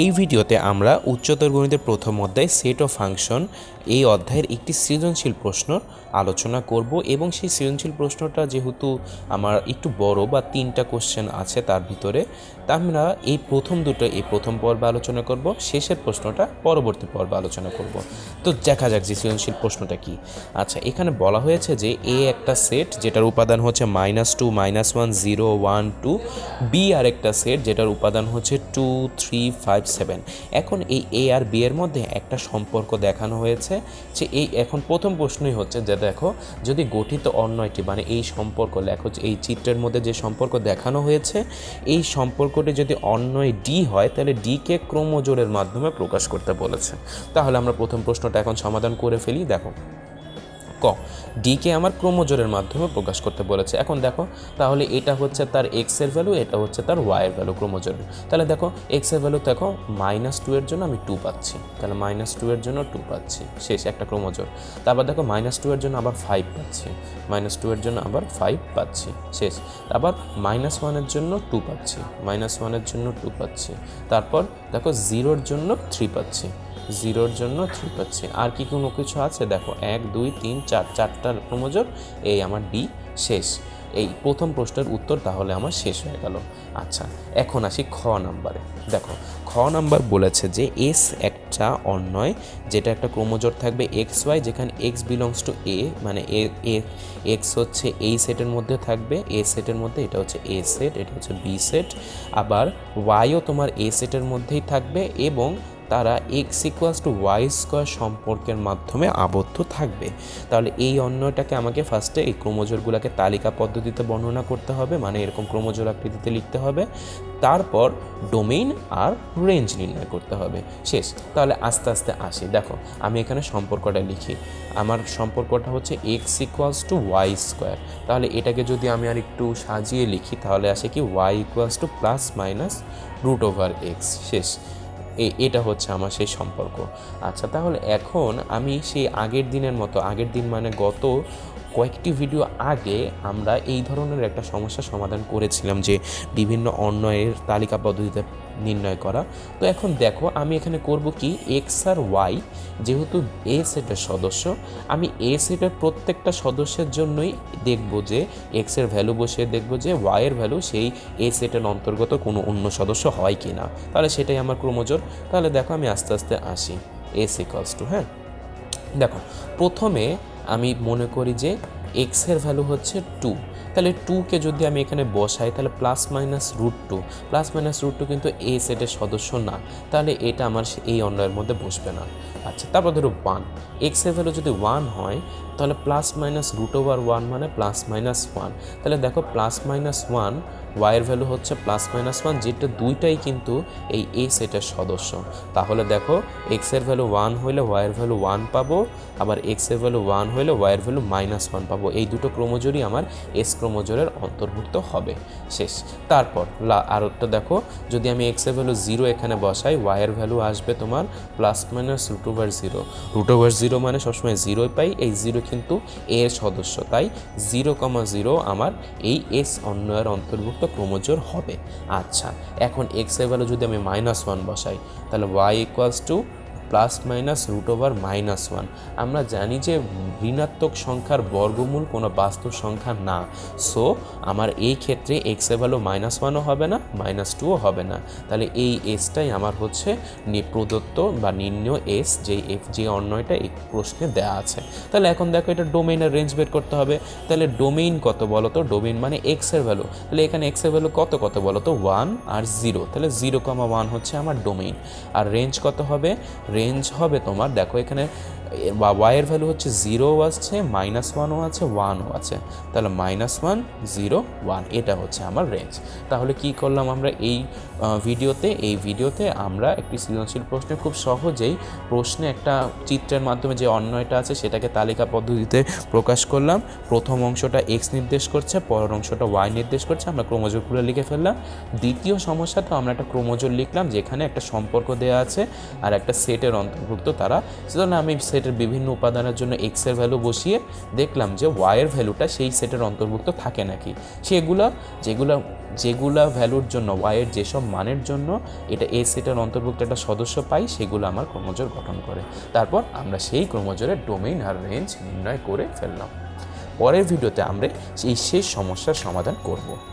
এই ভিডিওতে আমরা উচ্চতর গণিতের প্রথম অধ্যায় সেট অফ ফাংশন এই অধ্যায়ের একটি সৃজনশীল প্রশ্ন আলোচনা করব এবং সেই সৃজনশীল প্রশ্নটা যেহেতু আমার একটু বড় বা তিনটা কোশ্চেন আছে তার ভিতরে, তা আমরা এই প্রথম দুটো, এই প্রথম পর্বে আলোচনা করব, শেষের প্রশ্নটা পরবর্তী পর্বে আলোচনা করব। তো দেখা যাক যে সৃজনশীল প্রশ্নটা কি। আচ্ছা এখানে বলা হয়েছে যে এ একটা সেট যেটার উপাদান হচ্ছে minus two minus one zero one two B আর একটা সেট যেটার উপাদান হচ্ছে টু থ্রি ফাইভ সেভেন। এখন এই এ আর বি এর মধ্যে একটা সম্পর্ক দেখানো হয়েছে যে এই এখন প্রথম প্রশ্নই হচ্ছে যে দেখো, যদি গঠিত অন্যয়টি মানে এই সম্পর্ক, লেখো এই চিত্রের মধ্যে যে সম্পর্ক দেখানো হয়েছে, এই সম্পর্কটি যদি অন্যয় ডি হয়, তাহলে ডিকে ক্রোমোজোরের মাধ্যমে প্রকাশ করতে বলেছে। তাহলে আমরা প্রথম প্রশ্নটা এখন সমাধান করে ফেলি, দেখো। ক। ডিকে আমার ক্রোমোজোরের মাধ্যমে প্রকাশ করতে বলেছে। এখন দেখো, তাহলে এটা হচ্ছে তার এক্সের ভ্যালু এটা হচ্ছে তার ওয়াই এর ভ্যালু ক্রোমোজোরের তাহলে দেখো এক্সের ভ্যালু দেখো মাইনাস টু এর জন্য আমি টু পাচ্ছি। তাহলে মাইনাস টু এর জন্য টু পাচ্ছি। শেষ, একটা ক্রোমোজোর তারপর দেখো মাইনাস টু এর জন্য আবার ফাইভ পাচ্ছি। মাইনাস টু এর জন্য আবার ফাইভ পাচ্ছি। শেষ। আবার মাইনাস ওয়ানের জন্য টু পাচ্ছি। মাইনাস ওয়ানের জন্য টু পাচ্ছি। তারপর দেখো জিরোর জন্য থ্রি পাচ্ছি। জিরোর জন্য থ্রি পাচ্ছি। আর কি কোনো কিছু আছে? দেখো, এক, দুই, তিন, চার, চারটার ক্রোমোজোর এই আমার ডি শেষ। এই প্রথম প্রশ্নের উত্তর তাহলে আমার শেষ হয়ে গেল। আচ্ছা এখন আসি খ নাম্বারে। দেখো, খ নাম্বার বলেছে যে এস একটা অন্যয় যেটা একটা ক্রোমোজোর থাকবে এক্স ওয়াই, যেখানে এক্স বিলংস টু এ মানে এ এক্স হচ্ছে এই সেটের মধ্যে থাকবে, এ সেটের মধ্যে, এটা হচ্ছে এ সেট এটা হচ্ছে বি সেট আবার ওয়াইও তোমার এ সেটের মধ্যেই থাকবে এবং তারা X equals to Y square সম্পর্কের মাধ্যমে আবদ্ধ থাকবে। তাহলে এই অন্যটাকে আমাকে ফার্স্টে এই ক্রোমোজোরগুলোকে তালিকা পদ্ধতিতে বর্ণনা করতে হবে মানে এরকম ক্রোমোজোর আকৃতিতে লিখতে হবে। তারপর ডোমেইন আর রেঞ্জ নির্ণয় করতে হবে। শেষ। তাহলে আস্তে আস্তে আসি। দেখো, আমি এখানে সম্পর্কটা লিখি। আমার সম্পর্কটা হচ্ছে X equals to Y square তাহলে এটাকে যদি আমি আর একটু সাজিয়ে লিখি, তাহলে আসে কি Y equals to plus minus root over X শেষ। এটা হচ্ছে আমার সেই সম্পর্ক। আচ্ছা তাহলে এখন আমি সেই আগের দিনের মতো, আগের দিন মানে গত কয়েকটি ভিডিও আগে আমরা এই ধরনের একটা সমস্যা সমাধান করেছিলাম যে বিভিন্ন অন্যয়ের তালিকা পদ্ধতিতে নির্ণয় করা। তো এখন দেখো, আমি এখানে করব কি? এক্স আর ওয়াই যেহেতু এ সেটের সদস্য, আমি এ সেটের প্রত্যেকটা সদস্যের জন্যই দেখব যে এক্সের ভ্যালু বসিয়ে দেখব যে ওয়াই এর ভ্যালু সেই এ সেটের অন্তর্গত কোনো অন্য সদস্য হয় কি না তাহলে সেটাই আমার ক্রোমোজোর। তাহলে দেখো আমি আস্তে আস্তে আসি। এস ইকলস টু হ্যাঁ? দেখো, প্রথমে আমি মনে করি যে এক্সের ভ্যালু হচ্ছে টু তাহলে টুকে যদি আমি এখানে বসাই, তাহলে plus minus root two plus minus root two কিন্তু এ সেটের সদস্য না। তাহলে এটা আমার এই অন্যের মধ্যে বসবে না। আচ্ছা তারপর ধরো ওয়ান এক্সের ভ্যালু যদি ওয়ান হয়, তাহলে plus minus root over one মানে প্লাস মাইনাস ওয়ান তাহলে দেখো প্লাস মাইনাস ওয়ান ওয়াইয়ের ভ্যালু হচ্ছে প্লাস মাইনাস ওয়ান যেটা দুইটাই কিন্তু এই এ সেটের সদস্য। তাহলে দেখো এক্সের ভ্যালু ওয়ান হলে ওয়াইয়ের ভ্যালু ওয়ান পাবো, আবার এক্সের ভ্যালু ওয়ান হলে ওয়াইয়ের ভ্যালু মাইনাস ওয়ান পাবো। এই দুটো ক্রোমোজোরই আমার এস ক্রোমোজোরের অন্তর্ভুক্ত হবে। শেষ। তারপর আর একটা দেখো, যদি আমি এক্সের ভ্যালু জিরো এখানে বসাই ওয়াইয়ের ভ্যালু আসবে তোমার plus minus root over zero root over zero মানে সবসময় জিরোই পাই, এই জিরো কিন্তু এর সদস্য। তাই জিরো কমা জিরো আমার এই এস অন্যয়ের অন্তর্ভুক্ত ক্রোমোজোর হবে। আচ্ছা এখন এক্সের ভ্যালু যদি আমি মাইনাস ওয়ান বসাই, তাহলে Y equals to plus minus root over minus one আমরা জানি যে ঋণাত্মক সংখ্যার বর্গমূল কোনো বাস্তব সংখ্যা না। সো আমার এই ক্ষেত্রে এক্সের ভ্যালু মাইনাস ওয়ানও হবে না মাইনাস টুও হবে না। তাহলে এই এসটাই আমার হচ্ছে প্রদত্ত বা নিম্ন এস যেই এফ যে অন্যয়টা এই প্রশ্নে দেওয়া আছে। তাহলে এখন দেখো এটা ডোমেইনের রেঞ্জ বের করতে হবে। তাহলে ডোমেইন কত বলো তো? ডোমেইন মানে এক্সের ভ্যালু তাহলে এখানে এক্সের ভ্যালু কত কত বলো তো? ওয়ান আর জিরো তাহলে জিরো কমা ওয়ান হচ্ছে আমার ডোমেইন আর রেঞ্জ কত হবে? রেঞ্জ হবে তোমার? দেখো এখানে ওয়াইয়ের ভ্যালু হচ্ছে জিরোও আসছে মাইনাস ওয়ানও আছে ওয়ানও আছে। তাহলে মাইনাস ওয়ান জিরো ওয়ান এটা হচ্ছে আমার রেঞ্জ তাহলে কি করলাম আমরা এই ভিডিওতে এই ভিডিওতে আমরা একটি সৃজনশীল প্রশ্নে খুব সহজেই প্রশ্নে একটা চিত্রের মাধ্যমে যে অন্যয়টা আছে সেটাকে তালিকা পদ্ধতিতে প্রকাশ করলাম। প্রথম অংশটা এক্স নির্দেশ করছে, পরের অংশটা ওয়াই নির্দেশ করছে, আমরা ক্রোমোজোরগুলো লিখে ফেললাম। দ্বিতীয় সমস্যাটা আমরা একটা ক্রোমোজোর লিখলাম, যেখানে একটা সম্পর্ক দেওয়া আছে আর একটা সেটের অন্তর্ভুক্ত তারা। সেজন্য আমি সেট সেটের বিভিন্ন উপাদানের জন্য এক্সের ভ্যালু বসিয়ে দেখলাম যে ওয়াইয়ের ভ্যালুটা সেই সেটের অন্তর্ভুক্ত থাকে নাকি। সেগুলো, যেগুলো, যেগুলা ভ্যালুর জন্য ওয়াইয়ের যেসব মানের জন্য এটা এ সেটের অন্তর্ভুক্ত একটা সদস্য পাই, সেগুলো আমার ক্রোমোজোর গঠন করে। তারপর আমরা সেই ক্রোমোজোরের ডোমেইন আর রেঞ্জ নির্ণয় করে ফেললাম। পরের ভিডিওতে আমরা এই শেষ সমস্যার সমাধান করব।